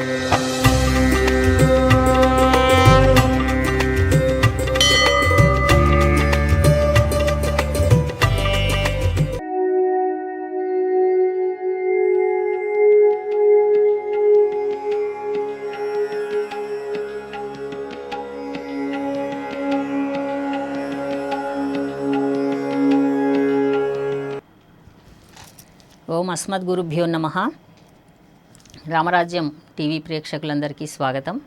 ఓం అస్మద్గురుభ్యో నమ రామరాజ్యం టీవీ ప్రేక్షకులందరికీ స్వాగతం.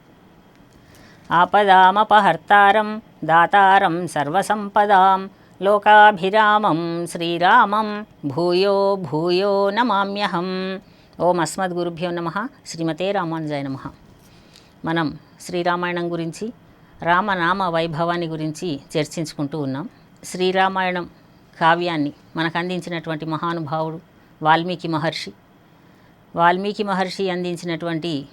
ఆపదామపహర్తారం దాతారం సర్వసంపదాం లోకాభిరామం శ్రీరామం భూయో భూయో నమామ్యహం. ఓం అస్మద్గురుభ్యో నమ. శ్రీమతే రామానుజాయ నమ. మనం శ్రీరామాయణం గురించి రామనామ వైభవాన్ని గురించి చర్చించుకుంటూ ఉన్నాం. శ్రీరామాయణం కావ్యాన్ని మనకు అందించినటువంటి మహానుభావుడు వాల్మీకి మహర్షి వాల్మీకి మహర్షి అందించినటువంటి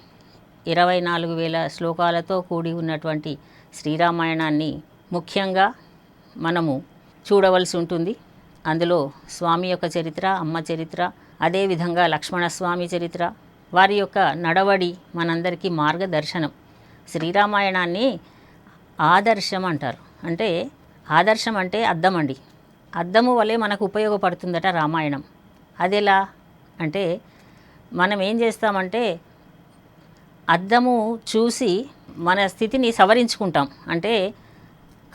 ఇరవై నాలుగు వేల శ్లోకాలతో కూడి ఉన్నటువంటి శ్రీరామాయణాన్ని ముఖ్యంగా మనము చూడవలసి ఉంటుంది. అందులో స్వామి యొక్క చరిత్ర అమ్మ చరిత్ర అదేవిధంగా లక్ష్మణస్వామి చరిత్ర వారి యొక్క నడవడి మనందరికీ మార్గదర్శనం. శ్రీరామాయణాన్ని ఆదర్శం అంటారు. అంటే ఆదర్శం అంటే అద్దం అండి. అద్దము వలె మనకు ఉపయోగపడుతుందట రామాయణం. అదెలా అంటే మనం ఏం చేస్తామంటే అద్దము చూసి మన స్థితిని సవరించుకుంటాం. అంటే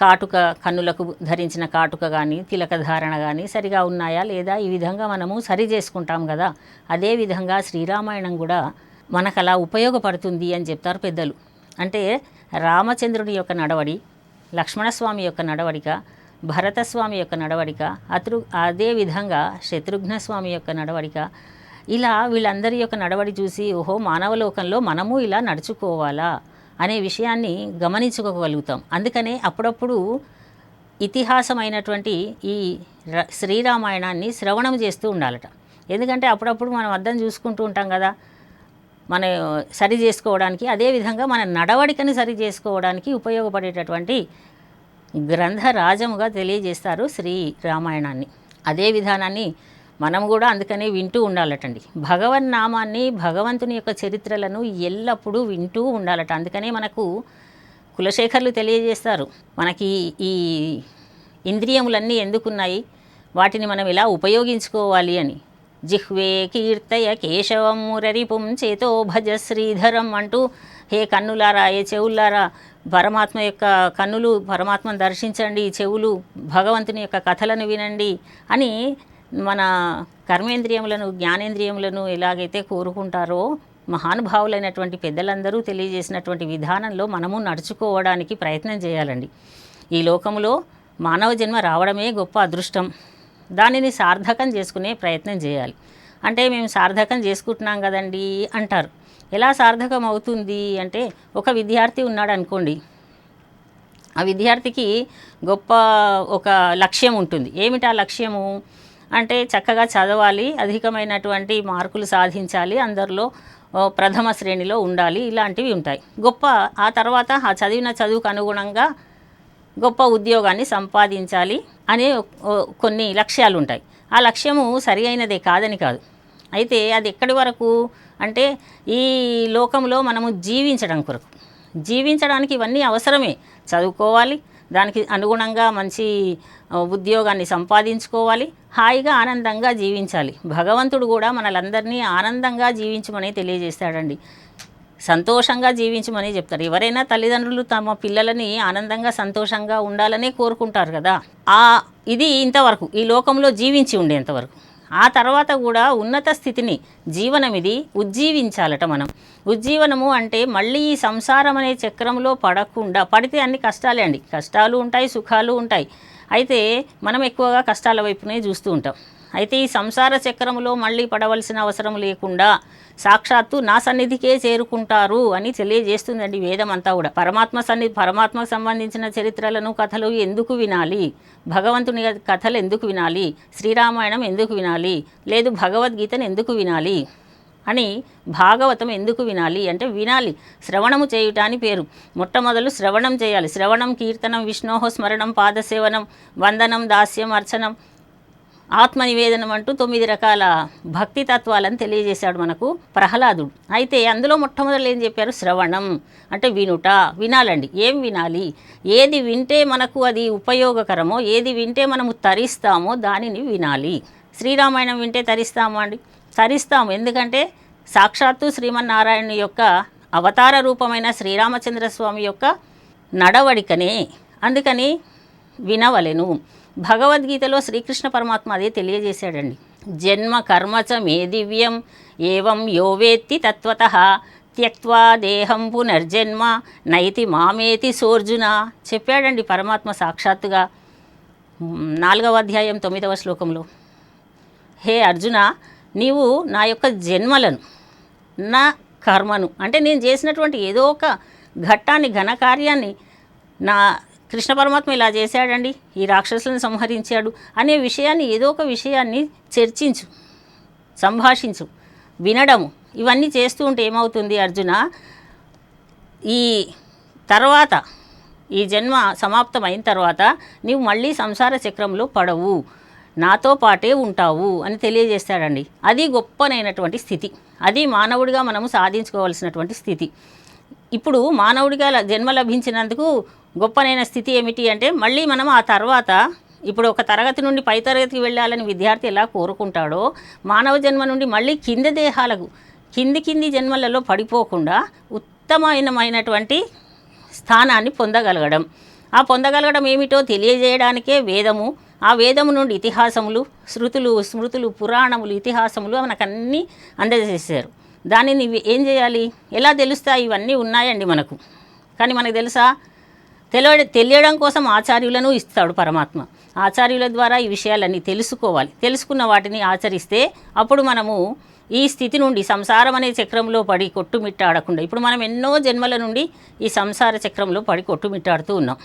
కాటుక కన్నులకు ధరించిన కాటుక కానీ తిలక ధారణ కానీ సరిగా ఉన్నాయా లేదా ఈ విధంగా మనము సరి చేసుకుంటాం కదా. అదే విధంగా శ్రీరామాయణం కూడా మనకు అలా ఉపయోగపడుతుంది అని చెప్తారు పెద్దలు. అంటే రామచంద్రుడి యొక్క నడవడి లక్ష్మణస్వామి యొక్క నడవడిక భరతస్వామి యొక్క నడవడిక అతృ అదే విధంగా శత్రుఘ్నస్వామి యొక్క నడవడిక ఇలా వీళ్ళందరి యొక్క నడవడి చూసి ఓహో మానవలోకంలో మనము ఇలా నడుచుకోవాలా అనే విషయాన్ని గమనించుకోగలుగుతాం. అందుకనే అప్పుడప్పుడు ఇతిహాసమైనటువంటి ఈ ర- శ్రీరామాయణాన్ని శ్రవణం చేస్తూ ఉండాలట. ఎందుకంటే అప్పుడప్పుడు మనం అర్థం చూసుకుంటూ ఉంటాం కదా మన సరి చేసుకోవడానికి. అదేవిధంగా మన నడవడికని సరి చేసుకోవడానికి ఉపయోగపడేటటువంటి గ్రంథరాజముగా తెలియజేస్తారు శ్రీ రామాయణాన్ని అదే విధానాన్ని మనం కూడా అందుకనే వింటూ ఉండాలటండి. భగవన్ నామాన్ని భగవంతుని యొక్క చరిత్రలను ఎల్లప్పుడూ వింటూ ఉండాలట. అందుకనే మనకు కులశేఖర్లు తెలియజేస్తారు. మనకి ఈ ఇంద్రియములన్నీ ఎందుకున్నాయి? వాటిని మనం ఎలా ఉపయోగించుకోవాలి అని. జిహ్వే కీర్తయ కేశవం మురరిపుం చేతో భజ శ్రీధరం అంటూ హే కన్నులారా ఏ చెవులారా పరమాత్మ యొక్క కన్నులు పరమాత్మను దర్శించండి చెవులు భగవంతుని యొక్క కథలను వినండి అని మన కర్మేంద్రియములను జ్ఞానేంద్రియములను ఎలాగైతే కోరుకుంటారో మహానుభావులైనటువంటి పెద్దలందరూ తెలియజేసినటువంటి విధానంలో మనము నడుచుకోవడానికి ప్రయత్నం చేయాలండి. ఈ లోకంలో మానవ జన్మ రావడమే గొప్ప అదృష్టం. దానిని సార్థకం చేసుకునే ప్రయత్నం చేయాలి. అంటే మేము సార్థకం చేసుకుంటున్నాం కదండి అంటారు. ఎలా సార్థకం అవుతుంది అంటే ఒక విద్యార్థి ఉన్నాడు అనుకోండి. ఆ విద్యార్థికి గొప్ప ఒక లక్ష్యం ఉంటుంది. ఏమిటి ఆ లక్ష్యము? అంటే చక్కగా చదవాలి అధికమైనటువంటి మార్కులు సాధించాలి అందరిలో ప్రథమ శ్రేణిలో ఉండాలి ఇలాంటివి ఉంటాయి. గొప్ప ఆ తర్వాత ఆ చదివిన చదువుకు అనుగుణంగా గొప్ప ఉద్యోగాన్ని సంపాదించాలి అనే కొన్ని లక్ష్యాలు ఉంటాయి. ఆ లక్ష్యము సరి అయినదే కాదని కాదు. అయితే అది ఎక్కడి వరకు అంటే ఈ లోకంలో మనము జీవించడం కొరకు. జీవించడానికి ఇవన్నీ అవసరమే. చదువుకోవాలి దానికి అనుగుణంగా మంచి ఉద్యోగాన్ని సంపాదించుకోవాలి హాయిగా ఆనందంగా జీవించాలి. భగవంతుడు కూడా మనలందరినీ ఆనందంగా జీవించమని తెలియజేస్తాడండి. సంతోషంగా జీవించమని చెప్తారు. ఎవరైనా తల్లిదండ్రులు తమ పిల్లలని ఆనందంగా సంతోషంగా ఉండాలనే కోరుకుంటారు కదా. ఆ ఇది ఇంతవరకు ఈ లోకంలో జీవించి ఉండేంతవరకు. ఆ తర్వాత కూడా ఉన్నత స్థితిని జీవనం ఇది ఉజ్జీవించాలట మనం. ఉజ్జీవనము అంటే మళ్ళీ ఈ సంసారం అనే చక్రంలో పడకుండా పడితే అన్ని కష్టాలే అండి. కష్టాలు ఉంటాయి సుఖాలు ఉంటాయి. అయితే మనం ఎక్కువగా కష్టాల వైపునే చూస్తూ ఉంటాం. అయితే ఈ సంసార చక్రంలో మళ్ళీ పడవలసిన అవసరం లేకుండా సాక్షాత్తు నా సన్నిధికే చేరుకుంటారు అని తెలియజేస్తుందండి వేదం అంతా కూడా. పరమాత్మ సన్నిధి పరమాత్మకు సంబంధించిన చరిత్రలను కథలు ఎందుకు వినాలి? భగవంతుని కథలు ఎందుకు వినాలి? శ్రీరామాయణం ఎందుకు వినాలి? లేదు భగవద్గీతను ఎందుకు వినాలి? అని భాగవతం ఎందుకు వినాలి అంటే వినాలి. శ్రవణము చేయుట అని పేరు. మొట్టమొదలు శ్రవణం చేయాలి. శ్రవణం కీర్తనం విష్ణోహ స్మరణం పాదసేవనం వందనం దాస్యం అర్చనం ఆత్మ నివేదనం అంటూ తొమ్మిది రకాల భక్తి తత్వాలను తెలియజేశాడు మనకు ప్రహ్లాదుడు. అయితే అందులో మొట్టమొదటి ఏం చెప్పారు? శ్రవణం. అంటే వినుట వినాలండి. ఏం వినాలి? ఏది వింటే మనకు అది ఉపయోగకరమో ఏది వింటే మనము తరిస్తామో దానిని వినాలి. శ్రీరామాయణం వింటే తరిస్తామా అండి? తరిస్తాము. ఎందుకంటే సాక్షాత్తు శ్రీమన్నారాయణ యొక్క అవతార రూపమైన శ్రీరామచంద్ర స్వామి యొక్క నడవడికనే. అందుకని వినవలెను. భగవద్గీతలో శ్రీకృష్ణ పరమాత్మ అదే తెలియజేశాడండి. జన్మ కర్మచ మే దివ్యం ఏవం యోవేత్తి తత్వత త్యక్వా దేహం పునర్జన్మ నైతి మామేతి సోర్జున చెప్పాడండి పరమాత్మ సాక్షాత్తుగా. నాలుగవ అధ్యాయం తొమ్మిదవ శ్లోకంలో. హే అర్జున నీవు నా యొక్క జన్మలను నా కర్మను అంటే నేను చేసినటువంటి ఏదో ఒక ఘట్టాన్ని ఘనకార్యాన్ని నా కృష్ణ పరమాత్మ ఇలా చేశాడండి. ఈ రాక్షసులను సంహరించాడు అనే విషయాన్ని ఏదో ఒక విషయాన్ని చర్చించు సంభాషించు వినడము. ఇవన్నీ చేస్తూ ఉంటే ఏమవుతుంది అర్జున? ఈ తర్వాత ఈ జన్మ సమాప్తం అయిన తర్వాత నీవు మళ్ళీ సంసార చక్రంలో పడవు. నాతో పాటే ఉంటావు అని తెలియజేస్తాడండి. అది గొప్పనైనటువంటి స్థితి. అది మానవుడిగా మనము సాధించుకోవాల్సినటువంటి స్థితి. ఇప్పుడు మానవుడిగా జన్మ లభించినందుకు గొప్పనైన స్థితి ఏమిటి అంటే మళ్ళీ మనం ఆ తర్వాత ఇప్పుడు ఒక తరగతి నుండి పై తరగతికి వెళ్ళాలని విద్యార్థి ఎలా కోరుకుంటాడో మానవ జన్మ నుండి మళ్ళీ కింద దేహాలకు కింది కింది జన్మలలో పడిపోకుండా ఉత్తమమైనటువంటి స్థానాన్ని పొందగలగడం. ఆ పొందగలగడం ఏమిటో తెలియజేయడానికే వేదము ఆ వేదము నుండి ఇతిహాసములు శృతులు స్మృతులు పురాణములు ఇతిహాసములు మనకన్నీ అందజేశారు. దానిని ఏం చేయాలి? ఎలా తెలుస్తాయి? ఇవన్నీ ఉన్నాయండి మనకు. కానీ మనకు తెలుసా? తెలియ తెలియడం కోసం ఆచార్యులను ఇస్తాడు పరమాత్మ. ఆచార్యుల ద్వారా ఈ విషయాలన్నీ తెలుసుకోవాలి. తెలుసుకున్న వాటిని ఆచరిస్తే అప్పుడు మనము ఈ స్థితి నుండి సంసారం అనే చక్రంలో పడి కొట్టుమిట్టాడకుండా ఇప్పుడు మనం ఎన్నో జన్మల నుండి ఈ సంసార చక్రంలో పడి కొట్టుమిట్టాడుతూ ఉన్నాం.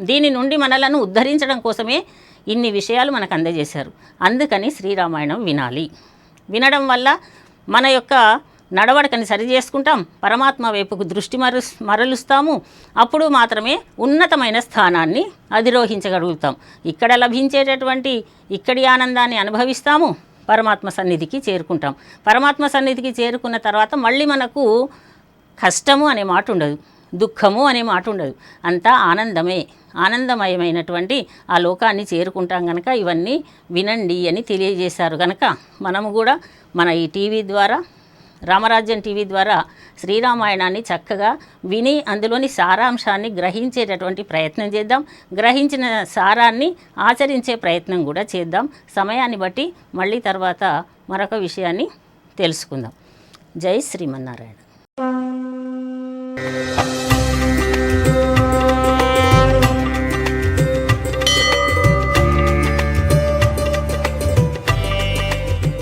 దీని నుండి మనలను ఉద్ధరించడం కోసమే ఇన్ని విషయాలు మనకు అందజేశారు. అందుకని శ్రీరామాయణం వినాలి. వినడం వల్ల మన యొక్క నడవడకని సరి చేసుకుంటాం పరమాత్మ వైపుకు దృష్టి మరు మరలుస్తాము. అప్పుడు మాత్రమే ఉన్నతమైన స్థానాన్ని అధిరోహించగలుగుతాం. ఇక్కడ లభించేటటువంటి ఇక్కడి ఆనందాన్ని అనుభవిస్తాము. పరమాత్మ సన్నిధికి చేరుకుంటాం. పరమాత్మ సన్నిధికి చేరుకున్న తర్వాత మళ్ళీ మనకు కష్టము అనే మాట ఉండదు దుఃఖము అనే మాట ఉండదు. అంతా ఆనందమే. ఆనందమయమైనటువంటి ఆ లోకాన్ని చేరుకుంటాం కనుక ఇవన్నీ వినండి అని తెలియజేశారు కనుక మనము కూడా మన ఈ టీవీ ద్వారా రామరాజ్యం టీవీ ద్వారా శ్రీరామాయణాన్ని చక్కగా విని అందులోని సారాంశాన్ని గ్రహించేటటువంటి ప్రయత్నం చేద్దాం. గ్రహించిన సారాన్ని ఆచరించే ప్రయత్నం కూడా చేద్దాం. సమయాన్ని బట్టి మళ్ళీ తర్వాత మరొక విషయాన్ని తెలుసుకుందాం. జై శ్రీమన్నారాయణ.